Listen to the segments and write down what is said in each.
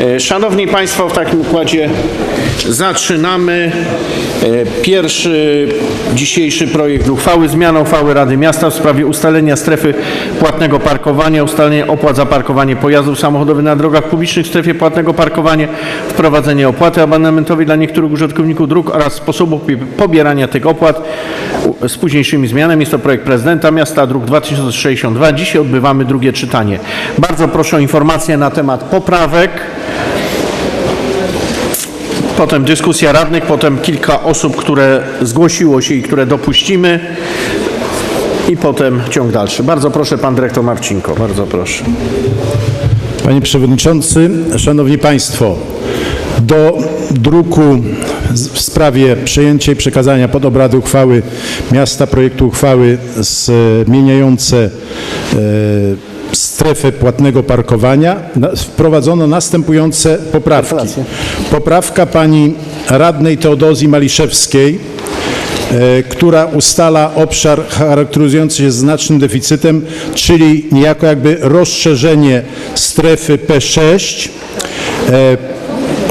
E, Szanowni Państwo, w takim układzie zaczynamy. E, Pierwszy dzisiejszy projekt uchwały zmiana uchwały Rady Miasta w sprawie ustalenia strefy płatnego parkowania, ustalenia opłat za parkowanie pojazdów samochodowych na drogach publicznych w strefie płatnego parkowania, wprowadzenie opłaty abonamentowej dla niektórych użytkowników dróg oraz sposobu pobierania tych opłat z późniejszymi zmianami. Jest to projekt prezydenta miasta, druk 2062. Dzisiaj odbywamy drugie czytanie. Bardzo proszę o informację na temat poprawek. Potem dyskusja radnych, potem kilka osób, które zgłosiło się i które dopuścimy. I potem ciąg dalszy. Bardzo proszę, pan dyrektor Marcinko. Bardzo proszę. Panie Przewodniczący, Szanowni Państwo, do druku w sprawie przejęcia i przekazania pod obrady uchwały miasta projektu uchwały zmieniające e, strefę płatnego parkowania wprowadzono następujące poprawki. Poprawka pani radnej Teodozji Maliszewskiej e, która ustala obszar charakteryzujący się znacznym deficytem, czyli niejako jakby rozszerzenie strefy P6. E,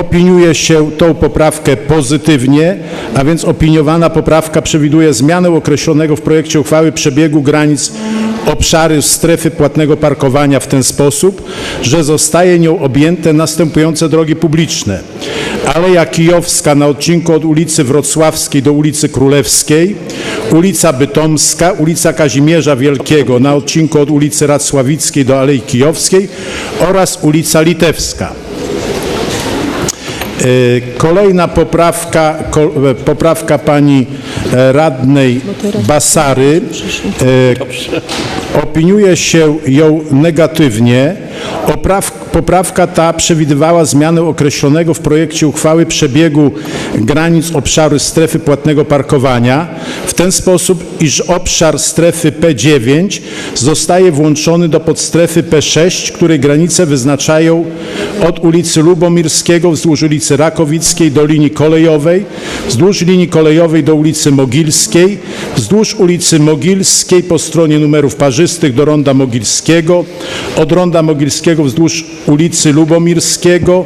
Opiniuje się tą poprawkę pozytywnie, a więc opiniowana poprawka przewiduje zmianę określonego w projekcie uchwały przebiegu granic obszary strefy płatnego parkowania w ten sposób, że zostaje nią objęte następujące drogi publiczne. Aleja Kijowska na odcinku od ulicy Wrocławskiej do ulicy Królewskiej, ulica Bytomska, ulica Kazimierza Wielkiego na odcinku od ulicy Racławickiej do Alei Kijowskiej oraz ulica Litewska. E, Kolejna poprawka, e, poprawka pani e, radnej Basary. E, Opiniuje się ją negatywnie. Opraw- Poprawka ta przewidywała zmianę określonego w projekcie uchwały przebiegu granic obszaru strefy płatnego parkowania w ten sposób, iż obszar strefy P9 zostaje włączony do podstrefy P6, której granice wyznaczają od ulicy Lubomirskiego wzdłuż ulicy Rakowickiej do linii kolejowej, wzdłuż linii kolejowej do ulicy Mogilskiej, wzdłuż ulicy Mogilskiej po stronie numerów parzystych do Ronda Mogilskiego, od Ronda Mogilskiego wzdłuż ulicy Lubomirskiego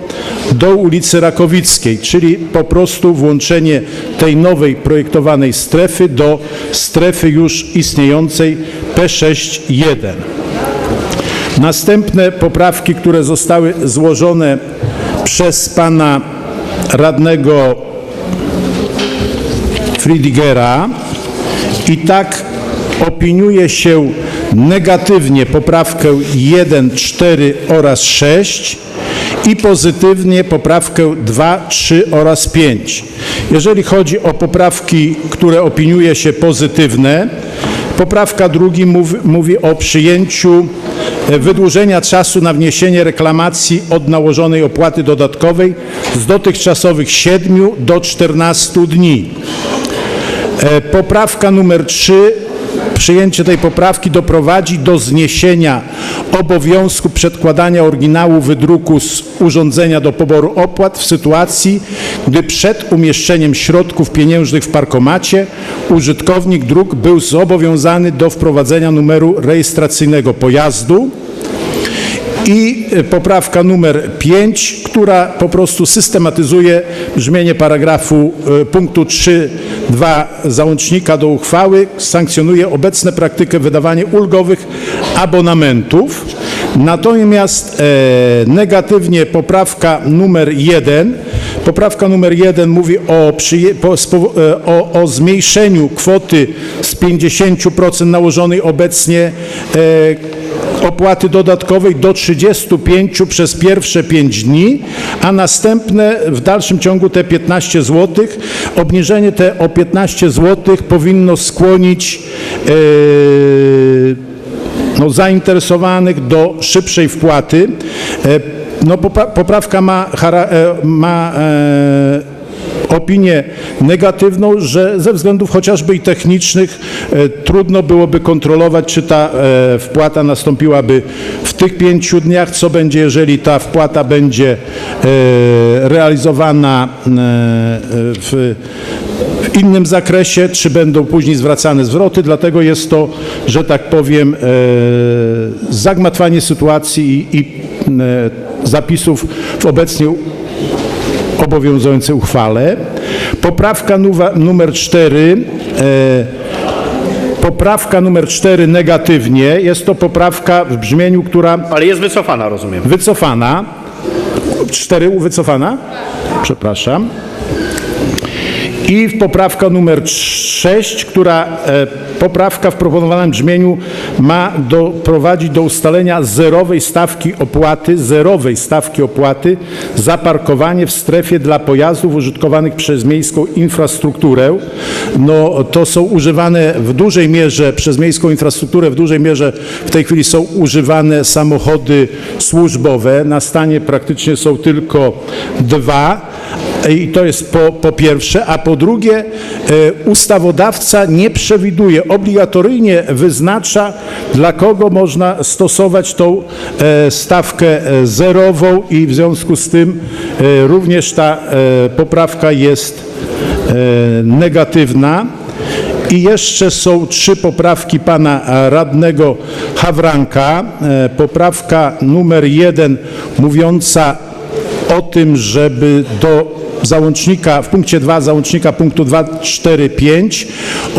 do ulicy Rakowickiej, czyli po prostu włączenie tej nowej projektowanej strefy do strefy już istniejącej P6.1. Następne poprawki, które zostały złożone przez pana radnego Friedigera i tak opiniuje się negatywnie poprawkę 1, 4 oraz 6 i pozytywnie poprawkę 2, 3 oraz 5. Jeżeli chodzi o poprawki, które opiniuje się pozytywne, poprawka drugi mówi, mówi o przyjęciu e, wydłużenia czasu na wniesienie reklamacji od nałożonej opłaty dodatkowej z dotychczasowych 7 do 14 dni. E, Poprawka numer 3. Przyjęcie tej poprawki doprowadzi do zniesienia obowiązku przedkładania oryginału wydruku z urządzenia do poboru opłat w sytuacji, gdy przed umieszczeniem środków pieniężnych w parkomacie użytkownik dróg był zobowiązany do wprowadzenia numeru rejestracyjnego pojazdu. I poprawka numer 5, która po prostu systematyzuje brzmienie paragrafu e, punktu 3.2 załącznika do uchwały, sankcjonuje obecną praktykę wydawania ulgowych abonamentów. Natomiast e, negatywnie poprawka numer 1. Poprawka numer 1 mówi o, e, o, o zmniejszeniu kwoty z 50% nałożonej obecnie e, opłaty dodatkowej do 35 przez pierwsze 5 dni, a następne w dalszym ciągu te 15 zł. Obniżenie te o 15 zł powinno skłonić e, no, zainteresowanych do szybszej wpłaty. E, No, poprawka ma, e, ma opinię negatywną, że ze względów chociażby i technicznych e, trudno byłoby kontrolować, czy ta e, wpłata nastąpiłaby w tych pięciu dniach, co będzie, jeżeli ta wpłata będzie e, realizowana w, w innym zakresie, czy będą później zwracane zwroty, dlatego jest to, że tak powiem, zagmatwanie sytuacji i, i zapisów w obecnie obowiązującej uchwale. Poprawka numer 4 Poprawka numer 4 negatywnie. Jest to poprawka w brzmieniu, która Ale jest wycofana, rozumiem. wycofana. 4 wycofana? Przepraszam. I poprawka numer 6, która e, poprawka w proponowanym brzmieniu ma doprowadzić do ustalenia zerowej stawki opłaty, zerowej stawki opłaty za parkowanie w strefie dla pojazdów użytkowanych przez miejską infrastrukturę. No, to są używane w dużej mierze przez miejską infrastrukturę, w dużej mierze w tej chwili są używane samochody służbowe. Na stanie praktycznie są tylko dwa. I to jest po, po pierwsze, a po drugie e, ustawodawca nie przewiduje, obligatoryjnie wyznacza, dla kogo można stosować tą e, stawkę e, zerową i w związku z tym również ta poprawka jest negatywna. I jeszcze są trzy poprawki pana radnego Hawranka. Poprawka numer jeden mówiąca o tym, żeby do załącznika, w punkcie 2 załącznika punktu 245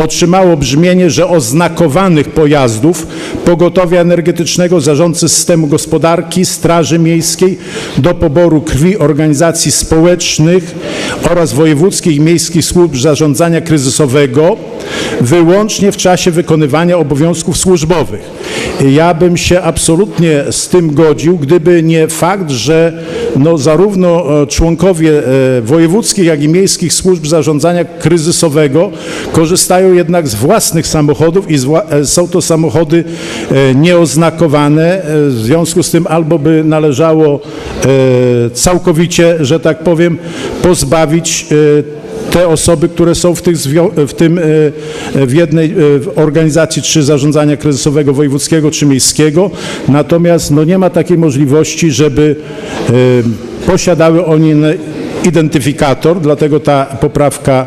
otrzymało brzmienie, że oznakowanych pojazdów pogotowia energetycznego zarządcy systemu gospodarki, Straży Miejskiej do poboru krwi organizacji społecznych oraz wojewódzkich i miejskich służb zarządzania kryzysowego wyłącznie w czasie wykonywania obowiązków służbowych. Ja bym się absolutnie z tym godził, gdyby nie fakt, że no, zarówno e, członkowie e, wojewódzkich, jak i miejskich służb zarządzania kryzysowego korzystają jednak z własnych samochodów i e, są to samochody nieoznakowane. W związku z tym albo by należało całkowicie, że tak powiem, pozbawić te osoby, które są w, tych w tym e, w jednej e, w organizacji czy zarządzania kryzysowego wojewódzkiego czy miejskiego. Natomiast no, nie ma takiej możliwości, żeby e, posiadały oni identyfikator, dlatego ta poprawka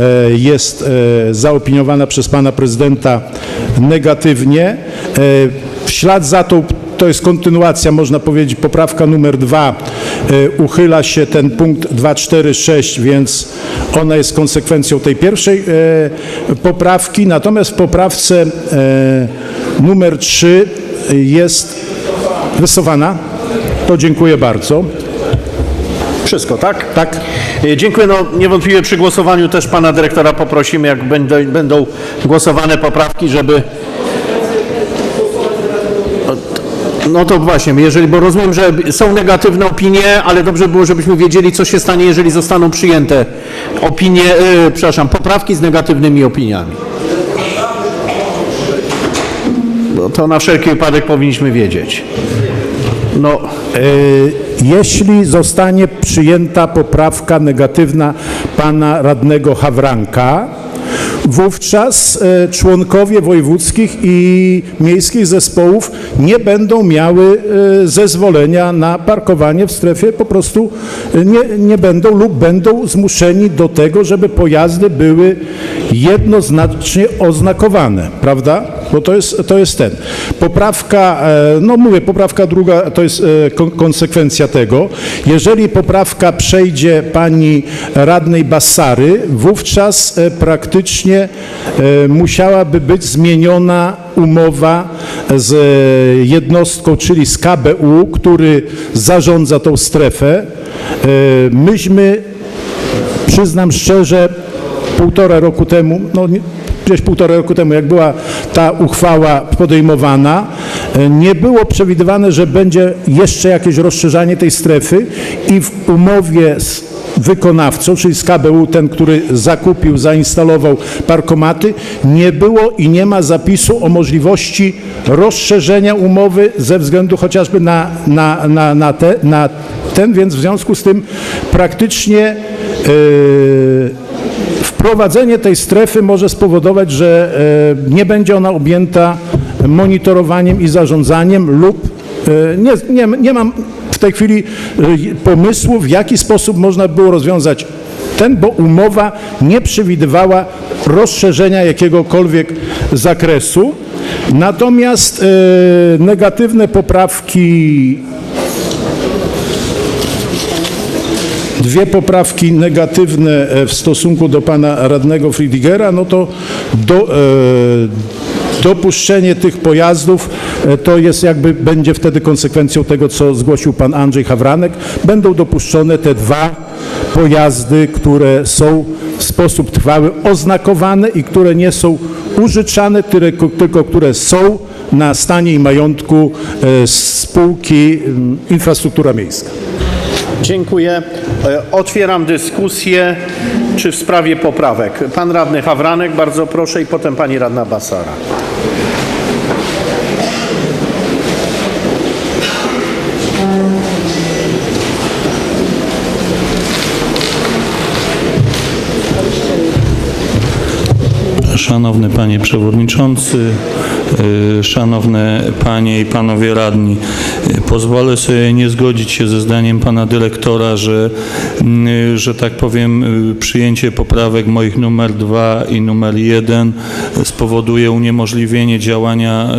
e, jest e, zaopiniowana przez pana prezydenta negatywnie. E, W ślad za tą to jest kontynuacja, można powiedzieć, poprawka numer dwa. e, Uchyla się ten punkt 246, więc ona jest konsekwencją tej pierwszej e, poprawki. Natomiast w poprawce e, numer 3 jest wycofana. To dziękuję bardzo. Wszystko, tak? Tak. Dziękuję. No, niewątpliwie przy głosowaniu też pana dyrektora poprosimy, jak będą, będą głosowane poprawki, żeby. No to właśnie, jeżeli, bo rozumiem, że są negatywne opinie, ale dobrze było, żebyśmy wiedzieli, co się stanie, jeżeli zostaną przyjęte opinie, e, przepraszam, poprawki z negatywnymi opiniami. No to na wszelki wypadek powinniśmy wiedzieć. No, E, Jeśli zostanie przyjęta poprawka negatywna pana radnego Hawranka, wówczas e, członkowie wojewódzkich i miejskich zespołów nie będą miały e, zezwolenia na parkowanie w strefie, po prostu e, nie, nie będą lub będą zmuszeni do tego, żeby pojazdy były jednoznacznie oznakowane, prawda? Bo to jest, to jest ten. Poprawka, e, no mówię, poprawka druga to jest kon- konsekwencja tego. Jeżeli poprawka przejdzie pani radnej Bassary, wówczas praktycznie musiałaby być zmieniona umowa z jednostką, czyli z KBU, który zarządza tą strefę. E, Myśmy przyznam szczerze, półtora roku temu, no gdzieś półtora roku temu, jak była ta uchwała podejmowana, e, nie było przewidywane, że będzie jeszcze jakieś rozszerzanie tej strefy i w umowie z wykonawcą, czyli z KBU, ten, który zakupił, zainstalował parkomaty, nie było i nie ma zapisu o możliwości rozszerzenia umowy ze względu chociażby na, na, na, na, te, na ten, więc w związku z tym praktycznie yy, wprowadzenie tej strefy może spowodować, że e, nie będzie ona objęta monitorowaniem i zarządzaniem lub e, nie, nie, nie mam w tej chwili e, pomysłu, w jaki sposób można było rozwiązać ten, bo umowa nie przewidywała rozszerzenia jakiegokolwiek zakresu. Natomiast negatywne poprawki dwie poprawki negatywne e, w stosunku do pana radnego Friedigera, no to do, e, dopuszczenie tych pojazdów e, to jest jakby, będzie wtedy konsekwencją tego, co zgłosił pan Andrzej Hawranek. Będą dopuszczone te dwa pojazdy, które są w sposób trwały oznakowane i które nie są użyczane, tylko, tylko które są na stanie i majątku e, spółki Infrastruktura Miejska. Dziękuję. E, Otwieram dyskusję. Czy w sprawie poprawek? Pan radny Hawranek, bardzo proszę, i potem pani radna Basara. Szanowny Panie Przewodniczący, Szanowne Panie i Panowie Radni, y, pozwolę sobie nie zgodzić się ze zdaniem Pana Dyrektora, że, y, że tak powiem y, przyjęcie poprawek moich numer 2 i numer 1 spowoduje uniemożliwienie działania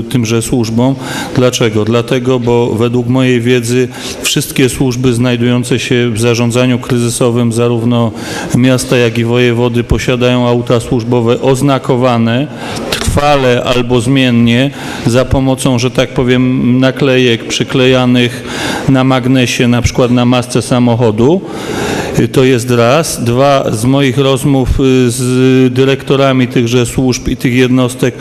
y, tymże służbom. Dlaczego? Dlatego, bo według mojej wiedzy wszystkie służby znajdujące się w zarządzaniu kryzysowym zarówno miasta, jak i wojewody posiadają auta służbowe oznakowane trwale albo zmiennie za pomocą, że tak powiem, naklejek przyklejanych na magnesie, na przykład na masce samochodu. Y, To jest raz. Dwa, z moich rozmów y, z dyrektorami tychże służb i tych jednostek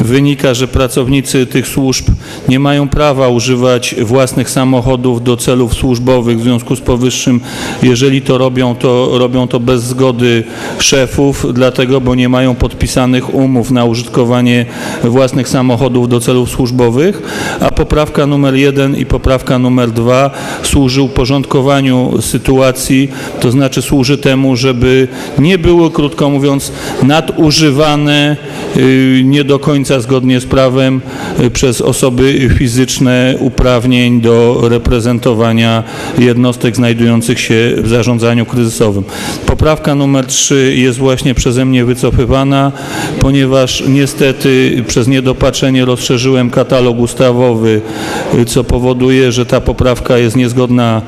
wynika, że pracownicy tych służb nie mają prawa używać własnych samochodów do celów służbowych. W związku z powyższym, jeżeli to robią, to robią to bez zgody szefów, dlatego, bo nie mają podpisanych umów na użytkowanie własnych samochodów do celów służbowych, a poprawka numer jeden i poprawka numer dwa służy uporządkowaniu sytuacji, to znaczy służy temu, żeby nie było, krótko mówiąc, nadużywane y, nie do końca zgodnie z prawem y, przez osoby fizyczne uprawnień do reprezentowania jednostek znajdujących się w zarządzaniu kryzysowym. Poprawka numer 3 jest właśnie przeze mnie wycofywana, ponieważ niestety przez niedopatrzenie rozszerzyłem katalog ustawowy, y, co powoduje, że ta poprawka jest niezgodna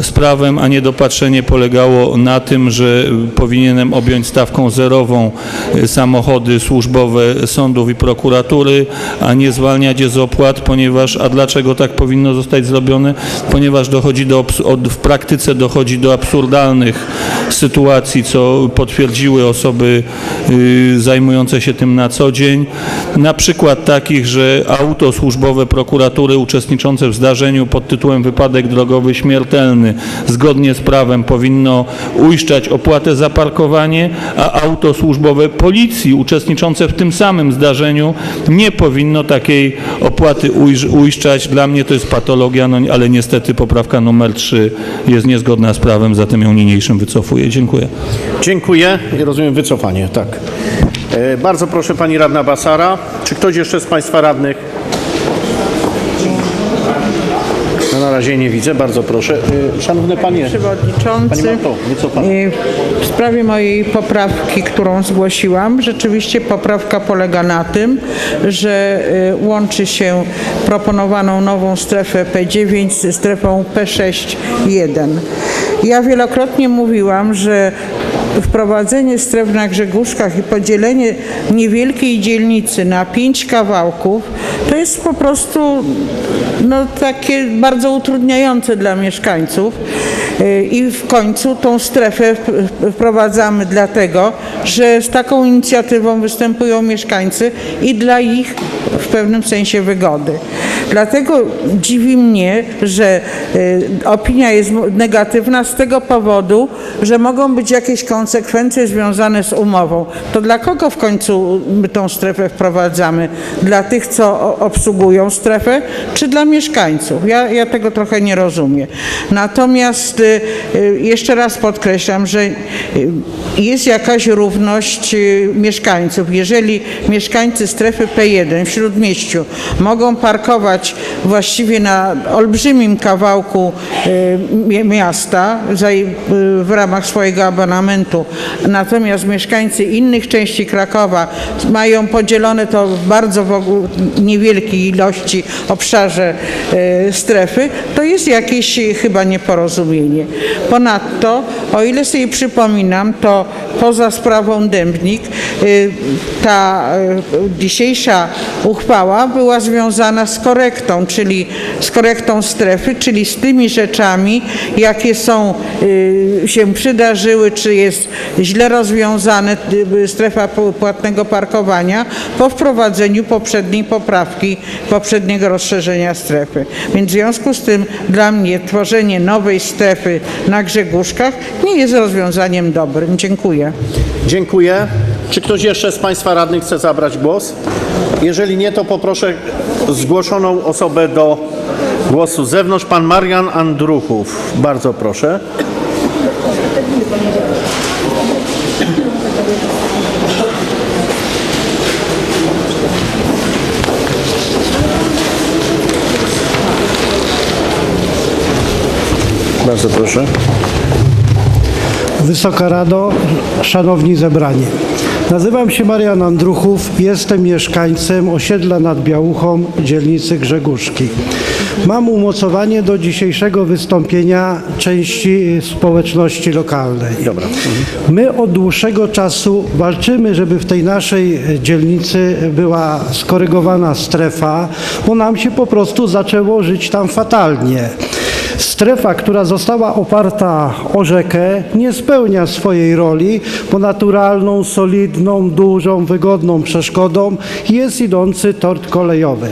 z prawem, a niedopatrzenie polegało na tym, że powinienem objąć stawką zerową y, samochody służbowe sądów i prokuratury, a nie zwalniać je z opłat, ponieważ, a dlaczego tak powinno zostać zrobione? Ponieważ dochodzi do, w praktyce dochodzi do absurdalnych sytuacji, co potwierdziły osoby y, zajmujące się tym na co dzień. Na przykład takich, że auto służbowe prokuratury uczestniczące w zdarzeniu pod tytułem wypadek drogowy śmiertelny zgodnie z prawem powinno uiszczać opłatę za parkowanie, a auto służbowe policji uczestniczące w tym samym zdarzeniu nie powinno takiej opłaty uisz- uiszczać. Dla mnie to jest patologia, no, ale niestety poprawka numer 3 jest niezgodna z prawem, zatem ją niniejszym wycofuję. Dziękuję. Dziękuję rozumiem wycofanie, tak. E, Bardzo proszę pani radna Basara. Czy ktoś jeszcze z państwa radnych? Na razie nie widzę, bardzo proszę. E, Szanowne panie, Przewodniczący, Pani Marto, wycofam. y, w sprawie mojej poprawki, którą zgłosiłam, rzeczywiście poprawka polega na tym, że y, łączy się proponowaną nową strefę P9 ze strefą P6.1. Ja wielokrotnie mówiłam, że wprowadzenie stref na Grzegórzkach i podzielenie niewielkiej dzielnicy na pięć kawałków to jest po prostu no, takie bardzo utrudniające dla mieszkańców. Y, I w końcu tą strefę wprowadzamy dlatego, że z taką inicjatywą występują mieszkańcy i dla ich w pewnym sensie wygody. Dlatego dziwi mnie, że y, opinia jest negatywna z tego powodu, że mogą być jakieś konsekwencje związane z umową. To dla kogo w końcu my tą strefę wprowadzamy? Dla tych, co obsługują strefę, czy dla mieszkańców? Ja, ja tego trochę nie rozumiem. Natomiast y, jeszcze raz podkreślam, że y, jest jakaś równość y, mieszkańców. Jeżeli mieszkańcy strefy P1 w Śródmieściu mogą parkować właściwie na olbrzymim kawałku y, mi- miasta y, w ramach swojego abonamentu natomiast mieszkańcy innych części Krakowa mają podzielone to w bardzo niewielkiej ilości obszarze strefy, to jest jakieś chyba nieporozumienie. Ponadto, o ile sobie przypominam, to poza sprawą Dębnik, y, ta y, dzisiejsza uchwała była związana z korektą, czyli z korektą strefy, czyli z tymi rzeczami, jakie są, y, się przydarzyły, czy jest źle rozwiązane y, strefa płatnego parkowania po wprowadzeniu poprzedniej poprawki, poprzedniego rozszerzenia strefy. Więc w związku z tym dla mnie tworzenie nowej strefy na Grzegórzkach nie jest rozwiązaniem dobrym. Dziękuję. Dziękuję. Czy ktoś jeszcze z Państwa radnych chce zabrać głos? Jeżeli nie, to poproszę zgłoszoną osobę do głosu z zewnątrz. Pan Marian Andruchów. Bardzo proszę. Bardzo proszę. Wysoka Rado, Szanowni Zebrani. Nazywam się Marian Andruchów, jestem mieszkańcem osiedla nad Białuchą, dzielnicy Grzegórzki. Mam umocowanie do dzisiejszego wystąpienia części społeczności lokalnej. Dobra. My od dłuższego czasu walczymy, żeby w tej naszej dzielnicy była skorygowana strefa, bo nam się po prostu zaczęło żyć tam fatalnie. Strefa, która została oparta o rzekę, nie spełnia swojej roli, bo naturalną, solidną, dużą, wygodną przeszkodą jest idący tort kolejowy.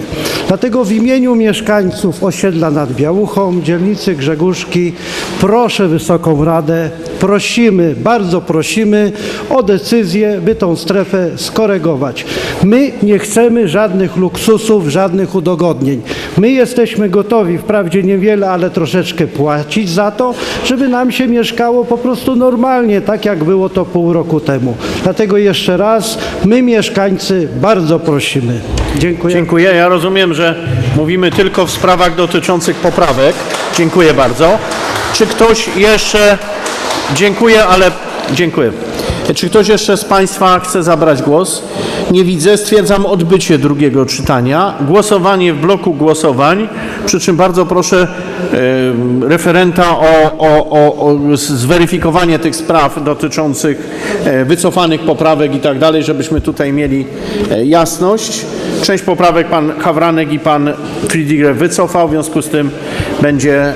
Dlatego w imieniu mieszkańców osiedla nad Białuchą, dzielnicy Grzegórzki, proszę Wysoką Radę, prosimy, bardzo prosimy o decyzję, by tą strefę skorygować. My nie chcemy żadnych luksusów, żadnych udogodnień. My jesteśmy gotowi, wprawdzie niewiele, ale troszeczkę płacić za to, żeby nam się mieszkało po prostu normalnie, tak jak było to pół roku temu. Dlatego jeszcze raz, my mieszkańcy bardzo prosimy. Dziękuję. Dziękuję. Ja rozumiem, że mówimy tylko w sprawach dotyczących poprawek. Dziękuję bardzo. Czy ktoś jeszcze. Dziękuję, ale. Dziękuję. Czy ktoś jeszcze z Państwa chce zabrać głos? Nie widzę. Stwierdzam odbycie drugiego czytania. Głosowanie w bloku głosowań. Przy czym bardzo proszę referenta o, o, o, o zweryfikowanie tych spraw dotyczących e, wycofanych poprawek i tak dalej, żebyśmy tutaj mieli e, jasność. Część poprawek pan Hawranek i pan Friedrich wycofał, w związku z tym będzie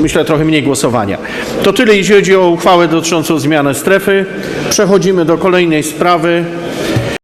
myślę trochę mniej głosowania. To tyle jeśli chodzi o uchwałę dotyczącą zmiany strefy. Przechodzimy do kolejnej sprawy.